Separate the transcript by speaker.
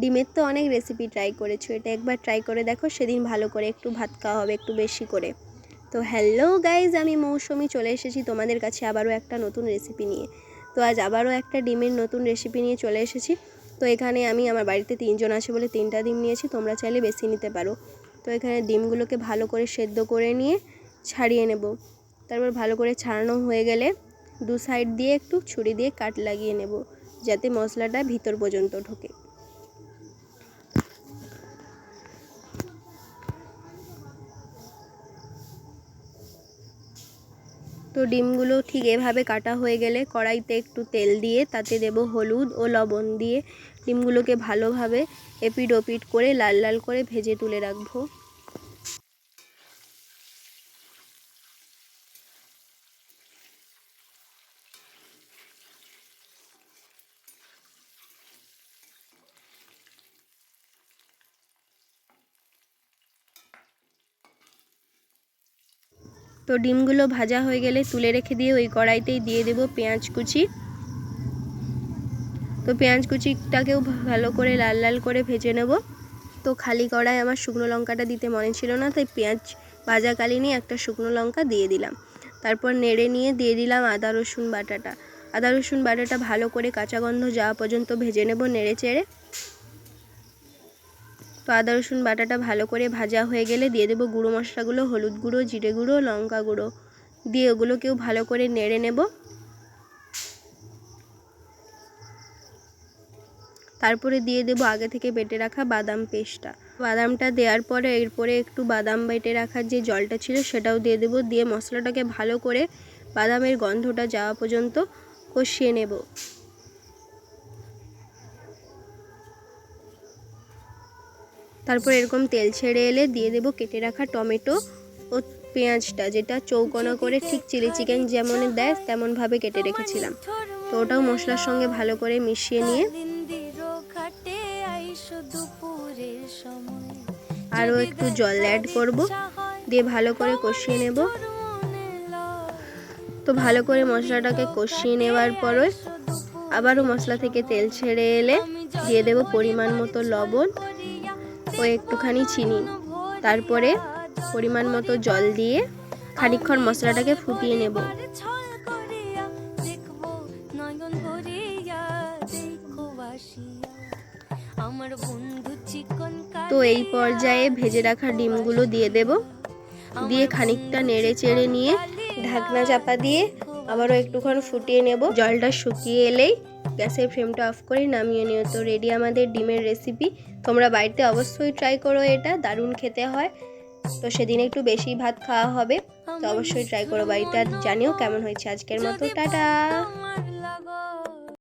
Speaker 1: ডিমের তো অনেক রেসিপি ট্রাই করেছ, এটা একবার ট্রাই করে দেখো, সেদিন ভালো করে একটু ভাত খাওয়া হবে, একটু বেশি করে। তো হ্যালো গাইজ আমি মৌসুমি, চলে এসেছি তোমাদের কাছে আবারও একটা নতুন রেসিপি নিয়ে। তো আজ আবারও একটা ডিমের নতুন রেসিপি নিয়ে চলে এসেছি। তো এখানে আমি আমার বাড়িতে তিনজন আছে বলে তিনটা ডিম নিয়েছি, তোমরা চাইলে বেশি নিতে পারো। তো এখানে ডিমগুলোকে ভালো করে সেদ্ধ করে নিয়ে ছাড়িয়ে নেব। তারপর ভালো করে ছাড়ানো হয়ে গেলে দু সাইড দিয়ে একটু ছুরি দিয়ে কাট লাগিয়ে নেব, যাতে মশলাটা ভিতর পর্যন্ত ঢোকে। তো ডিমগুলো ঠিক এভাবে কাটা হয়ে গেলে কড়াইতে একটু তেল দিয়ে তাতে দেব হলুদ ও লবণ দিয়ে ডিমগুলোকে ভালোভাবে এপিড ওপিড করে লাল লাল করে ভেজে তুলে রাখব। তো ডিমগুলো ভাজা হয়ে গেলে তুলে রেখে দিয়ে ওই কড়াইতেই দিয়ে দেব পেঁয়াজ কুচি। তো পেঁয়াজ কুচিটাকেও ভালো করে লাল লাল করে ভেজে নেব। তো খালি কড়াই আমার শুকনো লঙ্কাটা দিতে মনে ছিল না, তাই পেঁয়াজ ভাজাকালীনই একটা শুকনো লঙ্কা দিয়ে দিলাম। তারপর নেড়ে নিয়ে দিয়ে দিলাম আদা, রসুন, বাটাটা। আদা, রসুন, বাটাটা ভালো করে কাঁচা গন্ধ যাওয়া পর্যন্ত ভেজে নেব নেড়ে চেড়ে। তো আদা, রসুন বাটাটা ভালো করে ভাজা হয়ে গেলে দিয়ে দেবো গুঁড়ো মশলাগুলো, হলুদ গুঁড়ো, জিরে গুঁড়ো, লঙ্কা গুঁড়ো। দিয়ে ওগুলোকেও ভালো করে নেড়ে নেব। তারপরে দিয়ে দেবো আগে থেকে বেটে রাখা বাদাম পেস্টটা। বাদামটা দেওয়ার পরে এরপরে একটু বাদাম বেটে রাখার যে জলটা ছিল সেটাও দিয়ে দেবো। দিয়ে মশলাটাকে ভালো করে বাদামের গন্ধটা যাওয়া পর্যন্ত কষিয়ে নেব। তারপর এরকম তেল ছেড়ে এলে দিয়ে দেবো কেটে রাখা টমেটো ও পেঁয়াজটা, যেটা চৌকোনা করে ঠিক চিলি চিকেন যেমন দেয় তেমনভাবে কেটে রেখেছিলাম। তো ওটাও মশলার সঙ্গে ভালো করে মিশিয়ে নিয়ে। আরও একটু জল অ্যাড করব, দিয়ে ভালো করে কষিয়ে নেব। তো ভালো করে মশলাটাকে কষিয়ে নেওয়ার পরে আবারও মশলা থেকে তেল ছেড়ে এলে দিয়ে দেব পরিমাণ মতো লবণ। ও একটুখানি চিনি। তারপরে পরিমাণ মতো জল দিয়ে খানিক্ষণ মশলাটাকে ফুটিয়ে নেব। তো এই পর্যায়ে ভেজে রাখা ডিমগুলো দিয়ে দেব। দিয়ে খানিকটা নেড়ে চেড়ে নিয়ে ঢাকনা চাপা দিয়ে আবারও একটুক্ষণ ফুটিয়ে নেব। জলটা শুকিয়ে এলেই গ্যাসের ফ্লেমটা অফ করে নামিয়ে নিও। তো রেডি আমাদের ডিমের রেসিপি তোমরা বাড়িতে অবশ্যই ট্রাই করো এটা দারুণ খেতে হয়। তো সেদিন একটু বেশি ভাত খাওয়া হবে। তো অবশ্যই ট্রাই করো বাড়িতে। আর জানিও কেমন হয়েছে আজকের মতো। টাটা!